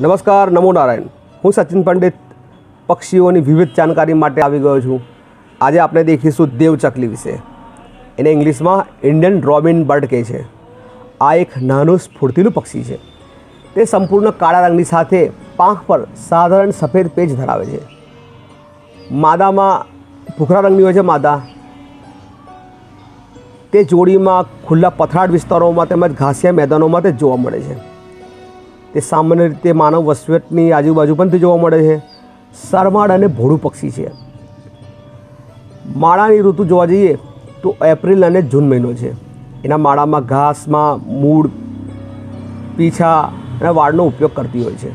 નમસ્કાર, નમો નારાયણ. હું સચિન પંડિત, પક્ષીઓની વિવિધ જાણકારી માટે આવી ગયો છું. આજે આપણે દેખીશું દેવચકલી વિશે. એને ઇંગ્લિશમાં ઇન્ડિયન રોબિન બર્ડ કહે છે. આ એક નાનું સ્ફૂર્તિલું પક્ષી છે. તે સંપૂર્ણ કાળા રંગની સાથે પાંખ પર સાધારણ સફેદ પેજ ધરાવે છે. માદામાં, ભૂખરા રંગની હોય છે માદા. તે જોડીમાં ખુલ્લા પથરાડ વિસ્તારોમાં તેમજ ઘાસિયા મેદાનોમાં તે જોવા મળે છે. તે સામાન્ય રીતે માનવ વસવટની આજુબાજુ પણ તે જોવા મળે છે. સરમાળ અને ભોળું પક્ષી છે. માળાની ઋતુ જોવા જઈએ તો એપ્રિલ અને જૂન મહિનો છે. એના માળામાં ઘાસમાં મૂળ, પીછા અને વાળનો ઉપયોગ કરતી હોય છે.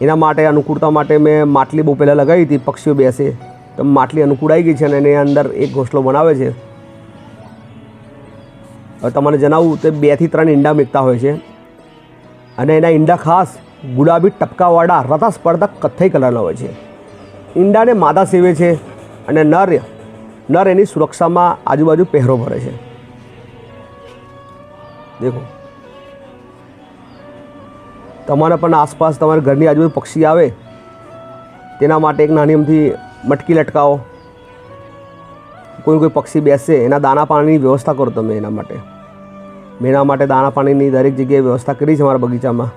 એના માટે અનુકૂળતા માટે મેં માટલી બહુ પહેલાં લગાવી હતી, પક્ષીઓ બેસે તો માટલી અનુકૂળ આવી ગઈ છે અને એની અંદર એક ઘોંસલો બનાવે છે. હવે તમને જણાવું તો બેથી ત્રણ ઈંડા મૂકતા હોય છે. અને એના ઈંડા ખાસ ગુલાબી ટપકાવાળા રતા સ્પર્ધક કથ્થઈ કલરના હોય છે. ઈંડાને માદા સેવે છે અને નર નર એની સુરક્ષામાં આજુબાજુ પહેરો ભરે છે. દેખો. તમારે પણ આસપાસ તમારા ઘરની આજુબાજુ પક્ષી આવે, તેના માટે એક નાની અમથી મટકી લટકાવો. કોઈ કોઈ પક્ષી બેસે, એના દાણા પાણીની વ્યવસ્થા કરો તમે એના માટે. મેં એના માટે દાણા પાણીની દરેક જગ્યાએ વ્યવસ્થા કરી છે મારા બગીચામાં.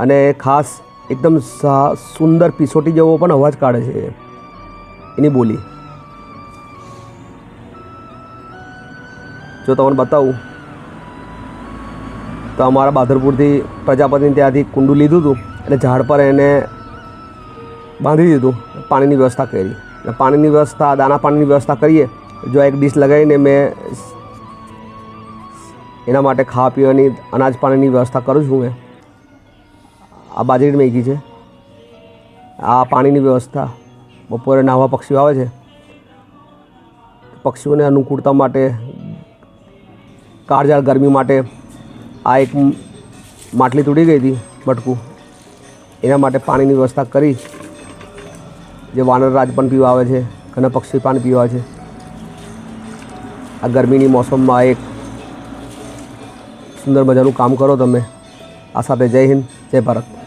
અને ખાસ એકદમ સુંદર પીસોટી જેવો પણ અવાજ કાઢે છે. એની બોલી. જો તમને બતાવું, તો અમારા બાદરપુરથી પ્રજાપતિને ત્યાંથી કુંડું લીધું હતું અને ઝાડ પર એને બાંધી દીધું, પાણીની વ્યવસ્થા કરી. અને પાણીની વ્યવસ્થા, દાણા પાણીની વ્યવસ્થા કરીએ, જો એક ડીશ લગાવીને મેં એના માટે ખાવા પીવાની, અનાજ પાણીની વ્યવસ્થા કરું છું મેં. આ બાજરી મેગી છે. આ પાણીની વ્યવસ્થા બપોરે નાહવા પક્ષીઓ આવે છે. પક્ષીઓને અનુકૂળતા માટે કાળજાળ ગરમી માટે આ એક માટલી તૂટી ગઈ હતી મટકું એના માટે પાણીની વ્યવસ્થા કરી, જે વાનરરાજ પણ પીવા આવે છે ઘણા પક્ષી પાણી પીવા છે. આ ગરમીની મોસમમાં એક સુંદર મજાનું કામ કરો તમે. આ સાથે જય હિન્દ જય ભારત.